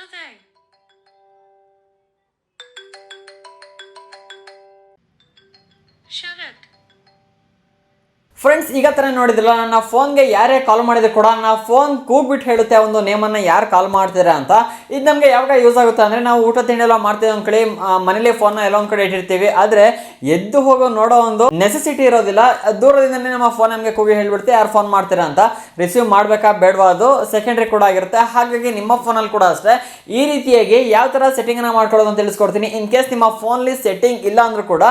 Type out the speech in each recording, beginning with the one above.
Nothing. Friends ಈಗ ಥರ ನೋಡಿದ್ರಲ್ಲ ನನ್ನ ಫೋನ್ಗೆ ಯಾರೇ ಕಾಲ್ ಮಾಡಿದ್ರು ಕೂಡ ನನ್ನ ಫೋನ್ ಕೂಗ್ಬಿಟ್ಟು ಹೇಳುತ್ತೆ ಒಂದು ನೇಮನ್ನು ಯಾರು ಕಾಲ್ ಮಾಡ್ತೀರಾ ಅಂತ. ಇದು ನಮಗೆ ಯಾವಾಗ ಯೂಸ್ ಆಗುತ್ತೆ ಅಂದರೆ ನಾವು ಊಟ ತಿಂಡಿ ಎಲ್ಲ ಮಾಡ್ತೀವಿ ಒಂದು ಕಡೆ ಮನೇಲಿ ಫೋನ್ನ ಎಲ್ಲೊಂದು ಕಡೆ ಇಟ್ಟಿರ್ತೀವಿ. ಆದರೆ ಎದ್ದು ಹೋಗೋ, ನೋಡೋ ಒಂದು ನೆಸೆಸಿಟಿ ಇರೋದಿಲ್ಲ. ದೂರದಿಂದನೇ ನಮ್ಮ ಫೋನ್ ನಮಗೆ ಕೂಗಿ ಹೇಳ್ಬಿಡ್ತೆ ಯಾರು ಫೋನ್ ಮಾಡ್ತೀರಾ ಅಂತ. ರಿಸೀವ್ ಮಾಡಬೇಕಾ ಬೇಡವಾ ಅದು? ಸೆಕೆಂಡ್ರಿ ಕೂಡ ಆಗಿರುತ್ತೆ. ಹಾಗಾಗಿ ನಿಮ್ಮ ಫೋನಲ್ಲಿ ಕೂಡ ಅಷ್ಟೇ. ಈ ರೀತಿಯಾಗಿ ಯಾವ ಥರ ಸೆಟ್ಟಿಂಗನ್ನು ಮಾಡ್ಕೊಳ್ಳೋದು ಅಂತ ತಿಳಿಸ್ಕೊಡ್ತೀನಿ. ಇನ್ ಕೇಸ್ ನಿಮ್ಮ ಫೋನ್ಲಿ ಸೆಟ್ಟಿಂಗ್ ಇಲ್ಲ ಅಂದರೂ ಕೂಡ,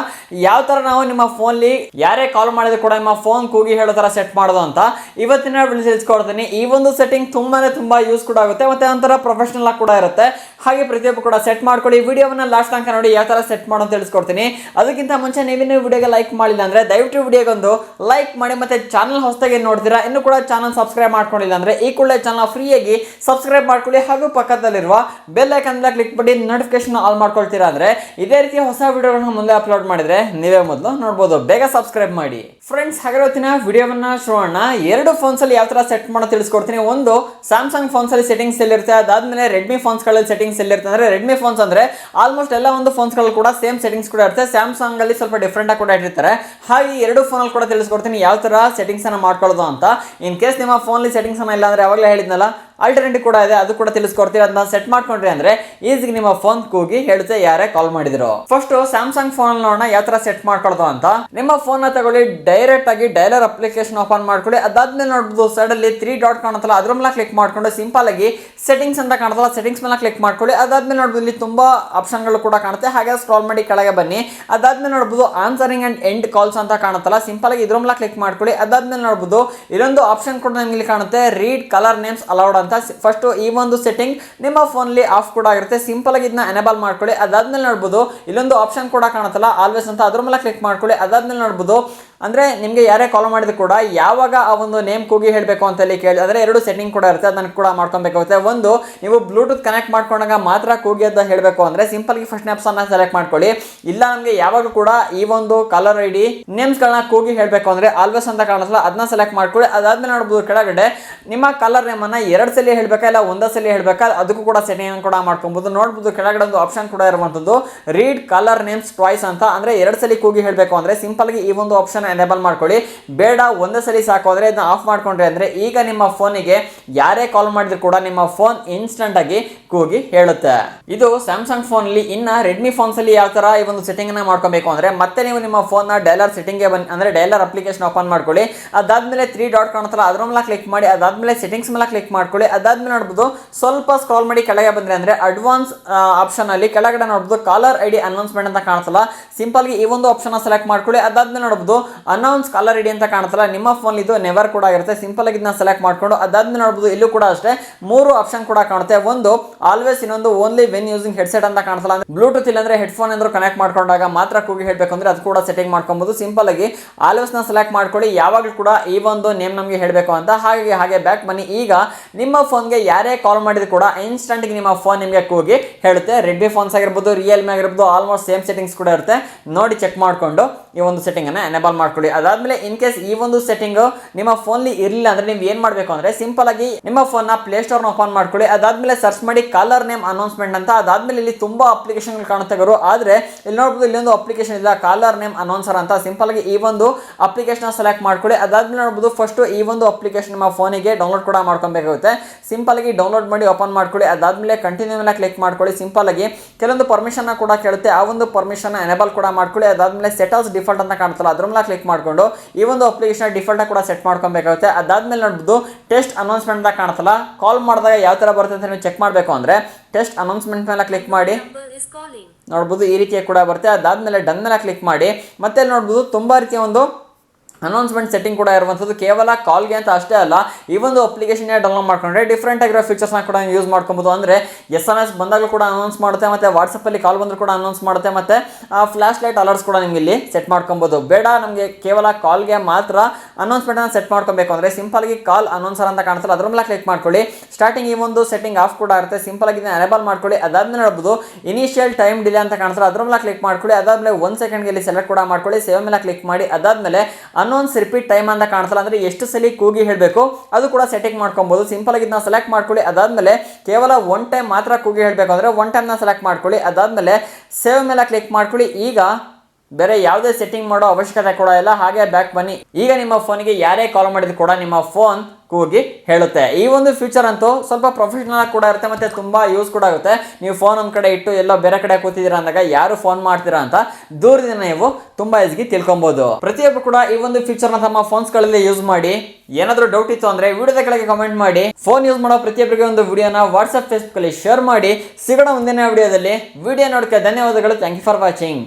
ಯಾವ ಥರ ನಾವು ನಿಮ್ಮ ಫೋನ್ಲಿ ಯಾರೇ ಕಾಲ್ ಮಾಡಿದ್ರು ಕೂಡ ನಿಮ್ಮ ಫೋನ್ ಕೂಗಿ ಹೇಳೋ ಥರ ಸೆಟ್ ಮಾಡೋದು ಅಂತ. ಇವತ್ತಿನ ತಿಳಿಸ್ಕೊಡ್ತೀನಿ. ಈ ಒಂದು ಸೆಟ್ಟಿಂಗ್ ತುಂಬಾನೇ ತುಂಬಾ ಯೂಸ್ ಕೂಡ ಆಗುತ್ತೆ. ಮತ್ತೆ ಒಂಥರ ಪ್ರೊಫೆಷನಲ್ ಆಗಿ ಕೂಡ ಇರುತ್ತೆ. ಹಾಗೆ ಪ್ರತಿಯೊಬ್ಬರು ಕೂಡ ಸೆಟ್ ಮಾಡ್ಕೊಳ್ಳಿ. ವಿಡಿಯೋವನ್ನ ಲಾಸ್ಟ್ ತನಕ ನೋಡಿ ಯಾವ ಥರ ಸೆಟ್ ಮಾಡೋದು ತಿಳಿಸ್ಕೊಡ್ತೀನಿ. ಅದಕ್ಕಿಂತ ಮುಂಚೆ ನೀವಿನ್ನೂ ವಿಡಿಯೋಗೆ ಲೈಕ್ ಮಾಡಿಲ್ಲ ಅಂದ್ರೆ ದಯವಿಟ್ಟು ವಿಡಿಯೋಗೊಂದು ಲೈಕ್ ಮಾಡಿ. ಮತ್ತೆ ಚಾನಲ್ ಹೊಸದಾಗಿ ನೋಡ್ತೀರಾ, ಇನ್ನು ಕೂಡ ಚಾನಲ್ ಸಬ್ಸ್ಕ್ರೈಬ್ ಮಾಡ್ಕೊಂಡಿಲ್ಲ ಅಂದ್ರೆ ಈ ಕೂಡಲೇ ಚಾನಲ್ ಫ್ರೀಯಾಗಿ ಸಬ್ಸ್ಕ್ರೈಬ್ ಮಾಡ್ಕೊಳ್ಳಿ. ಹಾಗೂ ಪಕ್ಕದಲ್ಲಿರುವ ಬೆಲ್ ಐಕನ್ ಕ್ಲಿಕ್ ಮಾಡಿ ನೋಟಿಫಿಕೇಶನ್ ಆಲ್ ಮಾಡ್ಕೊಳ್ತೀರಾ ಅಂದ್ರೆ ಇದೇ ರೀತಿಯ ಹೊಸ ವಿಡಿಯೋಗಳನ್ನ ಮುಂದೆ ಅಪ್ಲೋಡ್ ಮಾಡಿದ್ರೆ ನೀವೇ ಮೊದಲು ನೋಡ್ಬೋದು. ಬೇಗ ಸಬ್ಸ್ಕ್ರೈಬ್ ಮಾಡಿ. ಫ್ರೆಂಡ್ಸ್ ಹಾಗೆ ಇವತ್ತಿನ ವಿಡಿಯೋವನ್ನ ಶೋಣ ಎರಡು ಫೋನ್ಸ್ ಅಲ್ಲಿ ಯಾವ ತರ ಸೆಟ್ ಮಾಡೋ ತಿಳಿಸ್ಕೊಡ್ತೀನಿ. ಒಂದು ಸ್ಯಾಮ್ಸಂಗ್ ಫೋನ್ಸ್ ಅಲ್ಲಿ ಸೆಟ್ಟಿಂಗ್ಸ್ ಎಲ್ಲಿರುತ್ತೆ? ಅದಾದಮೇಲೆ ರೆಡ್ಮಿ ಫೋನ್ಸ್ಗಳಲ್ಲಿ ಸೆಟ್ಟಿಂಗ್ಸ್ ಎಲ್ಲಿರುತ್ತೆ? ಅಂದ್ರೆ ರೆಡ್ಮಿ ಫೋನ್ಸ್ ಅಂದ್ರೆ ಆಲ್ಮೋಸ್ಟ್ ಎಲ್ಲ ಒಂದು ಫೋನ್ಸ್ಗಳು ಕೂಡ ಸೇಮ್ ಸೆಟ್ಟಿಂಗ್ಸ್ ಕೂಡ ಇರುತ್ತೆ. ಸ್ಯಾಮ್ಸಂಗಲ್ಲಿ ಸ್ವಲ್ಪ ಡಿಫ್ರೆಂಟಾಗಿ ಕೂಡ ಇಟ್ಟಿರ್ತಾರೆ. ಹಾಗೆ ಎರಡು ಫೋನ್ ಅಲ್ಲಿ ಕೂಡ ತಿಳಿಸ್ಕೊಡ್ತೀನಿ, ಯಾವ ತರ ಸೆಟ್ಟಿಂಗ್ಸನ್ನು ಮಾಡ್ಕೊಳ್ಳೋದು ಅಂತ. ಇನ್ ಕೇಸ್ ನಿಮ್ಮ ಫೋನ್ಲಿ ಸೆಟ್ಟಿಂಗ್ಸ್ ಅನ್ನ ಇಲ್ಲ ಅಂದ್ರೆ ಯಾವಾಗಲೇ ಹೇಳಿದ್ನಲ್ಲ ಆಲ್ಟರ್ನೇಟಿವ್ ಕೂಡ ಇದೆ, ಅದು ಕೂಡ ತಿಳಿಸ್ಕೊಡ್ತೀವಿ. ಅದನ್ನ ಸೆಟ್ ಮಾಡ್ಕೊಂಡ್ರಿ ಅಂದ್ರೆ ಈಸಿಗೆ ನಿಮ್ಮ ಫೋನ್ ಕೂಗಿ ಹೇಳುತ್ತೆ ಯಾರೇ ಕಾಲ್ ಮಾಡಿದ್ರು. ಫಸ್ಟ್ ಸ್ಯಾಮ್ಸಂಗ್ ಫೋನ್ ನೋಡೋಣ, ಯಾವ ತರ ಸೆಟ್ ಮಾಡ್ಕೊಳ್ದು ಅಂತ. ನಿಮ್ಮ ಫೋನ್ನ ತಗೊಳ್ಳಿ ಡೈರೆಕ್ಟ್ ಆಗಿ ಡೈಲರ್ ಅಪ್ಲಿಕೇಶನ್ ಓಪನ್ ಮಾಡ್ಕೊಳ್ಳಿ. ಅದಾದ್ಮೇಲೆ ನೋಡಬಹುದು ಸೈಡ್ ಅಲ್ಲಿ ತ್ರೀ ಡಾಟ್ ಕಾಣುತ್ತಲ್ಲ, ಅದ್ರ ಮೇಲೆ ಕ್ಲಿಕ್ ಮಾಡ್ಕೊಂಡು ಸಿಂಪಲ್ ಆಗಿ ಸೆಟ್ಟಿಂಗ್ಸ್ ಅಂತ ಕಾಣುತ್ತಲ್ಲ ಸೆಟ್ಟಿಂಗ್ಸ್ ಮೇಲೆ ಕ್ಲಿಕ್ ಮಾಡ್ಕೊಳ್ಳಿ. ಅದಾದ್ಮೇಲೆ ನೋಡಬಹುದು ಇಲ್ಲಿ ತುಂಬಾ ಆಪ್ಷನ್ಗಳು ಕೂಡ ಕಾಣುತ್ತೆ. ಹಾಗೆ ಸ್ಕ್ರಾಲ್ ಮಾಡಿ ಕೆಳಗೆ ಬನ್ನಿ. ಅದಾದ್ಮೇಲೆ ನೋಡಬಹುದು ಆನ್ಸರಿಂಗ್ ಅಂಡ್ ಎಂಡ್ ಕಾಲ್ಸ್ ಅಂತ ಕಾಣುತ್ತಲ್ಲ. ಸಿಂಪಲ್ ಆಗಿ ಇದ್ರ ಮೇಲೆ ಕ್ಲಿಕ್ ಮಾಡ್ಕೊಳ್ಳಿ. ಅದಾದ್ಮೇಲೆ ನೋಡಬಹುದು ಇನ್ನೊಂದು ಆಪ್ಷನ್ ಕೂಡ ನಿಮಗೆ ಕಾಣುತ್ತೆ. ರೀಡ್ ಕಲರ್ ನೇಮ್ಸ್ ಅಲೌಡ್ ಅಂತ. ಫಸ್ಟ್ ಈ ಒಂದು ಸೆಟ್ಟಿಂಗ್ ನಿಮ್ಮ ಫೋನ್ಲಿ ಆಫ್ ಕೂಡ ಆಗಿರುತ್ತೆ. ಸಿಂಪಲ್ ಆಗಿ ಇದನ್ನ ಎನೇಬಲ್ ಮಾಡ್ಕೊಳ್ಳಿ. ಅದಾದ್ಮೇಲೆ ನೋಡ್ಬೋದು, ಇಲ್ಲೊಂದು ಆಪ್ಷನ್ ಕೂಡ ಕಾಣುತ್ತಲ್ಲ ಆಲ್ವೇಸ್ ಅಂತ. ಅದ್ರ ಮೇಲೆ ಕ್ಲಿಕ್ ಮಾಡ್ಕೊಳ್ಳಿ. ಅದಾದ್ಮೇಲೆ ನೋಡ್ಬೋದು ಅಂದ್ರೆ ನಿಮಗೆ ಯಾರೇ ಕಾಲ್ ಮಾಡಿದ್ರು ಕೂಡ ಯಾವಾಗ ಆ ಒಂದು ನೇಮ್ ಕೂಗಿ ಹೇಳಬೇಕು ಅಂತ ಕೇಳಿ, ಅಂದರೆ ಎರಡು ಸೆಟ್ಟಿಂಗ್ ಕೂಡ ಇರುತ್ತೆ, ಅದನ್ನು ಕೂಡ ಮಾಡ್ಕೊಬೇಕಾಗುತ್ತೆ. ಒಂದು, ನೀವು ಬ್ಲೂಟೂತ್ ಕನೆಕ್ಟ್ ಮಾಡ್ಕೊಂಡಾಗ ಮಾತ್ರ ಕೂಗಿ ಅಂತ ಹೇಳಬೇಕು ಅಂದರೆ ಸಿಂಪಲ್ಗೆ ಫಸ್ಟ್ ಅನ್ನ ಸೆಲೆಕ್ಟ್ ಮಾಡ್ಕೊಳ್ಳಿ. ಇಲ್ಲ ನಮಗೆ ಯಾವಾಗ ಕೂಡ ಈ ಒಂದು ಕಲರ್ ಐ ಡಿ ನೇಮ್ಸ್ಗಳನ್ನ ಕೂಗಿ ಹೇಳಬೇಕು ಅಂದರೆ ಆಲ್ವೇಸ್ ಅಂತ ಕಾಣಿಸಲ್ಲ ಅದನ್ನ ಸೆಲೆಕ್ಟ್ ಮಾಡ್ಕೊಳ್ಳಿ. ಅದಾದ್ಮೇಲೆ ನೋಡ್ಬೋದು ಕೆಳಗಡೆ, ನಿಮ್ಮ ಕಲರ್ ನೇಮ್ ಅನ್ನ ಎರಡು ಸಲ ಹೇಳಬೇಕಾ ಇಲ್ಲ ಒಂದೇ ಸಲ ಹೇಳಬೇಕಾ, ಅದಕ್ಕೂ ಕೂಡ ಸೆಟ್ಟಿಂಗ್ ಕೂಡ ಮಾಡ್ಕೊಬೋದು. ನೋಡ್ಬೋದು ಕೆಳಗಡೆ ಒಂದು ಆಪ್ಷನ್ ಕೂಡ ಇರುವಂಥದ್ದು ರೀಡ್ ಕಲರ್ ನೇಮ್ಸ್ ಟ್ವಾಯ್ಸ್ ಅಂತ. ಅಂದರೆ ಎರಡು ಸಲ ಕೂಗಿ ಹೇಳಬೇಕು ಅಂದರೆ ಸಿಂಪಲ್ಗೆ ಈ ಒಂದು ಆಪ್ಷನ್ ಎನೇಬಲ್ ಮಾಡ್ಕೊಳ್ಳಿ. ಬೇಡ, ಒಂದೇ ಸರಿ ಸಾಕೋದ್ರೆ ಇದನ್ನ ಆಫ್ ಮಾಡ್ಕೊಂಡ್ರೆ ಅಂದರೆ ಈಗ ನಿಮ್ಮ ಫೋನಿಗೆ ಯಾರೇ ಕಾಲ್ ಮಾಡಿದ್ರು ಕೂಡ ನಿಮ್ಮ ಫೋನ್ ಇನ್ಸ್ಟಂಟ್ ಆಗಿ ಕೂಗಿ ಹೇಳುತ್ತೆ. ಇದು ಸ್ಯಾಮ್ಸಂಗ್ ಫೋನ್ ಅಲ್ಲಿ, ಇನ್ನ ರೆಡ್ಮಿ ಫೋನ್ಸ್ ಅಲ್ಲಿ ಯಾವ ತರ ಈ ಒಂದು ಸೆಟ್ಟಿಂಗ್ನ ಮಾಡ್ಕೊಬೇಕು ಅಂದ್ರೆ ಮತ್ತೆ ನೀವು ನಿಮ್ಮ ಫೋನ್ನ ಡೈಲರ್ ಸೆಟ್ಟಿಂಗ್ ಬನ್ನಿ ಅಂದ್ರೆ ಡೈಲರ್ ಅಪ್ಲಿಕೇಶನ್ ಓಪನ್ ಮಾಡ್ಕೊಳ್ಳಿ. ಅದಾದ್ಮೇಲೆ ತ್ರೀ ಡಾಟ್ ಕಾಣುತ್ತಲ್ಲ, ಅದ್ರ ಮೇಲೆ ಕ್ಲಿಕ್ ಮಾಡಿ, ಅದಾದ್ಮೇಲೆ ಸೆಟ್ಟಿಂಗ್ಸ್ ಮೇಲೆ ಕ್ಲಿಕ್ ಮಾಡ್ಕೊಳ್ಳಿ. ಅದಾದಮೇಲೆ ನೋಡ್ಬೋದು, ಸ್ವಲ್ಪ ಸ್ಕ್ರಾಲ್ ಮಾಡಿ ಕೆಳಗೆ ಬಂದ್ರೆ ಅಂದ್ರೆ ಅಡ್ವಾನ್ಸ್ ಆಪ್ಷನ್ ಅಲ್ಲಿ ಕೆಳಗಡೆ ನೋಡ್ಬೋದು ಕಾಲರ್ ಐ ಡಿ ಅನೌನ್ಸ್ಮೆಂಟ್ ಅಂತ ಕಾಣುತ್ತಲ್ಲ. ಸಿಂಪಲ್ಗೆ ಈ ಒಂದು ಆಪ್ಷನ್ ಸೆಲೆಕ್ಟ್ ಮಾಡ್ಕೊಳ್ಳಿ. ಅದಾದ್ಮೇಲೆ ನೋಡ್ಬೋದು ಅನೌನ್ಸ್ ಕಾಲರ್ ಐಡಿ ಅಂತ ಕಾಣುತ್ತಲ್ಲ, ನಿಮ್ಮ ಫೋನ್ ಇದು ನೆವರ್ ಕೂಡ ಇರುತ್ತೆ ಸಿಂಪಲ್ ಆಗಿ ಇದನ್ನ ಸೆಲೆಕ್ಟ್ ಮಾಡ್ಕೊಂಡು ಅದಾದ್ಮೇಲೆ ನೋಡ್ಬೋದು, ಇಲ್ಲೂ ಕೂಡ ಅಷ್ಟೇ ಮೂರು ಆಪ್ಷನ್ ಕೂಡ ಕಾಣುತ್ತೆ. ಒಂದು ಆಲ್ವೇಸ್ ಇನ್ನೊಂದು ಓನ್ಲಿ ವೆನ್ ಯೂಸಿಂಗ್ ಹೆಡ್ಸೆಟ್ ಅಂತ ಕಾಣಿಸಲ್ಲ ಬ್ಲೂಟೂತ್ ಇಲ್ಲಾಂದ್ರೆ ಹೆಡ್ಫೋನ್ ಅಂದ್ರೆ ಕನೆಕ್ಟ್ ಮಾಡ್ಕೊಂಡಾಗ ಮಾತ್ರ ಕೂಗಿ ಹೇಳಬೇಕು ಅಂದ್ರೆ ಅದು ಕೂಡ ಸೆಟ್ಟಿಂಗ್ ಮಾಡ್ಕೊಬಹುದು ಸಿಂಪಲ್ ಆಗಿ ಆಲ್ವೇಸ್ನ ಸೆಲೆಕ್ಟ್ ಮಾಡ್ಕೊಳ್ಳಿ, ಯಾವಾಗಲೂ ಕೂಡ ಈ ಒಂದು ನೇಮ್ ನಮಗೆ ಹೇಳಬೇಕು ಅಂತ. ಹಾಗಾಗಿ ಹಾಗೆ ಬ್ಯಾಕ್ ಬನ್ನಿ. ಈಗ ನಿಮ್ಮ ಫೋನ್ಗೆ ಯಾರೇ ಕಾಲ್ ಮಾಡಿದ್ರು ಕೂಡ ಇನ್ಸ್ಟಂಟ್ ನಿಮ್ಮ ಫೋನ್ ನಿಮಗೆ ಕೂಗಿ ಹೇಳುತ್ತೆ. ರೆಡ್ಮಿ ಫೋನ್ಸ್ ಆಗಿರ್ಬೋದು ರಿಯಲ್ಮಿ ಆಗಿರ್ಬೋದು ಆಲ್ಮೋಸ್ಟ್ ಸೇಮ್ ಸೆಟ್ಟಿಂಗ್ಸ್ ಕೂಡ ಇರುತ್ತೆ. ನೋಡಿ ಚೆಕ್ ಮಾಡಿಕೊಂಡು ಈ ಒಂದು ಸೆಟ್ಟಿಂಗ್ ಅನ್ನ ಎನೇಬಲ್ ಮಾಡ್ಕೊಳ್ಳಿ. ಅದಾದ್ಮೇಲೆ ಇನ್ ಕೇಸ್ ಈ ಒಂದು ಸೆಟ್ಟಿಂಗ್ ನಿಮ್ಮ ಫೋನ್ಲಿ ಇರಲಿಲ್ಲ ಅಂದ್ರೆ ನೀವು ಏನ್ ಮಾಡಬೇಕು ಅಂದ್ರೆ ಸಿಂಪಲ್ ಆಗಿ ನಿಮ್ಮ ಫೋನ್ನ ಪ್ಲೇ ಸ್ಟೋರ್ ಓಪನ್ ಮಾಡ್ಕೊಳ್ಳಿ. ಅದಾದ್ಮೇಲೆ ಸರ್ಚ್ ಮಾಡಿ ಕಾಲರ್ ನೇಮ್ ಅನೌನ್ಸ್ಮೆಂಟ್ ಅಂತ. ಅದಾದ್ಮೇಲೆ ಇಲ್ಲಿ ತುಂಬಾ ಅಪ್ಲಿಕೇಶನ್ ಕಾಣುತ್ತೆ ಗುರು. ಆದ್ರೆ ಇಲ್ಲಿ ನೋಡ್ಬೋದು ಇಲ್ಲೊಂದು ಅಪ್ಲಿಕೇಶನ್ ಇಲ್ಲ. ಕಾಲರ್ ನೇಮ್ ಅನೌನ್ಸರ್ ಅಂತ. ಸಿಂಪಲ್ ಆಗಿ ಈ ಒಂದು ಅಪ್ಲಿಕೇಶನ್ ಸೆಲೆಕ್ಟ್ ಮಾಡ್ಕೊಳ್ಳಿ. ಅದಾದ್ಮೇಲೆ ನೋಡ್ಬೋದು ಫಸ್ಟ್ ಈ ಒಂದು ಅಪ್ಲಿಕೇಶನ್ ನಿಮ್ಮ ಫೋನಿಗೆ ಡೌನ್ಲೋಡ್ ಕೂಡ ಮಾಡ್ಕೊಬೇಕಾಗುತ್ತೆ. ಸಿಂಪಲ್ ಆಗಿ ಡೌನ್ಲೋಡ್ ಮಾಡಿ ಓಪನ್ ಮಾಡ್ಕೊಳ್ಳಿ. ಅದಾದ್ಮೇಲೆ ಕಂಟಿನ್ಯೂ ಮೇಲೆ ಕ್ಲಿಕ್ ಮಾಡ್ಕೊಳ್ಳಿ. ಸಿಂಪಲ್ ಆಗಿ ಕೆಲವೊಂದು ಪರ್ಮಿಷನ್ ಕೂಡ ಕೇಳುತ್ತೆ. ಆ ಒಂದು ಪರ್ಮಿಷನ್ ಎನೇಬಲ್ ಕೂಡ ಮಾಡ್ಕೊಳ್ಳಿ. ಅದಾದ್ಮೇಲೆ ಸೆಟಲ್ಸ್ ಡಿಫಾಲ್ಟ್ ಅಂತ ಕಾಣ್ತಲ್ಲ ಅದ್ರ ಮೇಲೆ ಮಾಡ್ಕೊಂಡು ಈ ಒಂದು ಅಪ್ಲಿಕೇಶನ್ ಡಿಫಾಲ್ಟ್ ಕೂಡ ಸೆಟ್ ಮಾಡ್ಕೊಬೇಕಾಗುತ್ತೆ. ಅದಾದ್ಮೇಲೆ ನೋಡ್ಬೋದು ಟೆಸ್ಟ್ ಅನೌನ್ಸ್ಮೆಂಟ್ ಅಂತ ಕಾಣ್ತಲ್ಲ ಕಾಲ್ ಮಾಡಿದಾಗ ಯಾವ ತರ ಬರುತ್ತೆ ಅಂತ ನೀವು ಚೆಕ್ ಮಾಡಬೇಕು ಅಂದ್ರೆ ಟೆಸ್ಟ್ ಅನೌನ್ಸ್ಮೆಂಟ್ ಮೇಲೆ ಕ್ಲಿಕ್ ಮಾಡಿ. ನೋಡ್ಬೋದು ಈ ರೀತಿಯ ಕೂಡ ಬರುತ್ತೆ. ಅದಾದ್ಮೇಲೆ ಡನ್ ಮೇಲೆ ಕ್ಲಿಕ್ ಮಾಡಿ. ಮತ್ತೆ ನೋಡ್ಬೋದು ತುಂಬಾ ರೀತಿಯ ಒಂದು ಅನೌನ್ಸ್ಮೆಂಟ್ ಸೆಟ್ಟಿಂಗ್ ಕೂಡ ಇರುವಂಥದ್ದು ಕೇವಲ ಕಾಲ್ಗೆ ಅಂತ ಅಷ್ಟೇ ಅಲ್ಲ, ಈ ಒಂದು ಅಪ್ಲಿಕೇಶನ್ ಡೌನ್ಲೋಡ್ ಮಾಡ್ಕೊಂಡ್ರೆ ಡಿಫ್ರೆಂಟ್ ಆಗಿರೋ ಫೀಚರ್ಸ್ನ ಕೂಡ ಯೂಸ್ ಮಾಡ್ಕೊಬೋದು. ಅಂದರೆ ಎಸ್ ಎಂ ಎಸ್ ಬಂದಾಗಲೂ ಕೂಡ ಅನೌನ್ಸ್ ಮಾಡುತ್ತೆ, ಮತ್ತು ವಾಟ್ಸಪ್ಪಲ್ಲಿ ಕಾಲ್ ಬಂದರೂ ಕೂಡ ಅನೌನ್ಸ್ ಮಾಡುತ್ತೆ, ಮತ್ತು ಫ್ಲಾಶ್ ಲೈಟ್ ಅಲರ್ಟ್ಸ್ ಕೂಡ ನಿಮಗೆ ಇಲ್ಲಿ ಸೆಟ್ ಮಾಡ್ಕೊಬೋದು. ಬೇಡ, ನಮಗೆ ಕೇವಲ ಕಾಲ್ಗೆ ಮಾತ್ರ ಅನೌನ್ಸ್ಮೆಂಟನ್ನು ಸೆಟ್ ಮಾಡ್ಕೊಬೇಕು. ಅಂದರೆ ಸಿಂಪಲ್ಗಿ ಕಾಲ್ ಅನೌನ್ಸರ್ ಅಂತ ಕಾಣಿಸಲ್ಲ ಅದ್ರ ಮೇಲೆ ಕ್ಲಿಕ್ ಮಾಡ್ಕೊಳ್ಳಿ. ಸ್ಟಾರ್ಟಿಂಗ್ ಈ ಒಂದು ಸೆಟ್ಟಿಂಗ್ ಆಫ್ ಕೂಡ ಇರುತ್ತೆ. ಸಿಂಪಲಾಗಿ ಆಗಿ ಅನೇಬಲ್ ಮಾಡ್ಕೊಳ್ಳಿ. ಅದಾದ್ಮೇಲೆ ನೋಡ್ಬೋದು ಇನಿಷಿಯಲ್ ಟೈಮ್ ಡಿಲೇ ಅಂತ ಕಾಣಿಸಲ್ಲ ಅದ್ರ ಮೇಲೆ ಕ್ಲಿಕ್ ಮಾಡ್ಕೊಳ್ಳಿ. ಅದಾದ್ಮೇಲೆ ಒಂದು ಸೆಕೆಂಡ್ಗೆ ಇಲ್ಲಿ ಸೆಲೆಕ್ಟ್ ಕೂಡ ಮಾಡ್ಕೊಳ್ಳಿ. ಸೇವ್ ಮೇಲೆ ಕ್ಲಿಕ್ ಮಾಡಿ. ಅದಾದ್ಮೇಲೆ ಅನೌನ್ಸ್ ರಿಪೀಟ್ ಟೈಮ್ ಅಂತ ಕಾಣ್ತಲ್ಲ ಅಂದರೆ ಎಷ್ಟು ಸಲ ಕೂಗಿ ಹೇಳಬೇಕು? ಅದು ಕೂಡ ಸೆಟ್ಟಿಂಗ್ ಮಾಡ್ಕೊಬೋದು. ಸಿಂಪಲ್ ಆಗಿ ಇದನ್ನ ಸೆಲೆಕ್ಟ್ ಮಾಡ್ಕೊಳ್ಳಿ. ಅದಾದಮೇಲೆ ಕೇವಲ ಒನ್ ಟೈಮ್ ಮಾತ್ರ ಕೂಗಿ ಹೇಳಬೇಕು ಅಂದರೆ ಒನ್ ಟೈಮ್ನ ಸೆಲೆಕ್ಟ್ ಮಾಡ್ಕೊಳ್ಳಿ. ಅದಾದಮೇಲೆ ಸೇವ್ ಮೇಲೆ ಕ್ಲಿಕ್ ಮಾಡ್ಕೊಳ್ಳಿ. ಈಗ ಬೇರೆ ಯಾವುದೇ ಸೆಟ್ಟಿಂಗ್ ಮಾಡೋ ಅವಶ್ಯಕತೆ ಕೂಡ ಇಲ್ಲ. ಹಾಗೆ ಬ್ಯಾಕ್ ಬನ್ನಿ. ಈಗ ನಿಮ್ಮ ಫೋನಿಗೆ ಯಾರೇ ಕಾಲ್ ಮಾಡಿದ್ರು ಕೂಡ ನಿಮ್ಮ ಫೋನ್ ಕೂಗಿ ಹೇಳುತ್ತೆ. ಈ ಒಂದು ಫೀಚರ್ ಅಂತೂ ಸ್ವಲ್ಪ ಪ್ರೊಫೆಷನಲ್ ಕೂಡ ಇರುತ್ತೆ ಮತ್ತೆ ತುಂಬಾ ಯೂಸ್ ಕೂಡ ಆಗುತ್ತೆ. ನೀವು ಫೋನ್ ಒಂದ್ ಕಡೆ ಇಟ್ಟು ಎಲ್ಲೋ ಬೇರೆ ಕಡೆ ಕೂತಿದ್ದೀರಾ ಅಂದಾಗ ಯಾರು ಫೋನ್ ಮಾಡ್ತೀರಾ ಅಂತ ದೂರದಿಂದ ನೀವು ತುಂಬಾ ಈಸಿಗೆ ತಿಳ್ಕೊಬಹುದು ಪ್ರತಿಯೊಬ್ಬರು ಕೂಡ ಈ ಒಂದು ಫೀಚರ್ನ ತಮ್ಮ ಫೋನ್ಸ್ಗಳಲ್ಲಿ ಯೂಸ್ ಮಾಡಿ, ಏನಾದ್ರೂ ಡೌಟ್ ಇತ್ತು ಅಂದ್ರೆ ವಿಡಿಯೋದ ಕೆಳಗೆ ಕಮೆಂಟ್ ಮಾಡಿ ಫೋನ್ ಯೂಸ್ ಮಾಡೋ ಪ್ರತಿಯೊಬ್ಬರಿಗೆ ಒಂದು ವಿಡಿಯೋನ ವಾಟ್ಸ್ಆಪ್ ಫೇಸ್ಬುಕ್ ಅಲ್ಲಿ ಶೇರ್ ಮಾಡಿ, ಸಿಗೋಣ ಮುಂದಿನ ವಿಡಿಯೋದಲ್ಲಿ ವಿಡಿಯೋ ನೋಡಕ್ಕೆ ಧನ್ಯವಾದಗಳು. Thank you for watching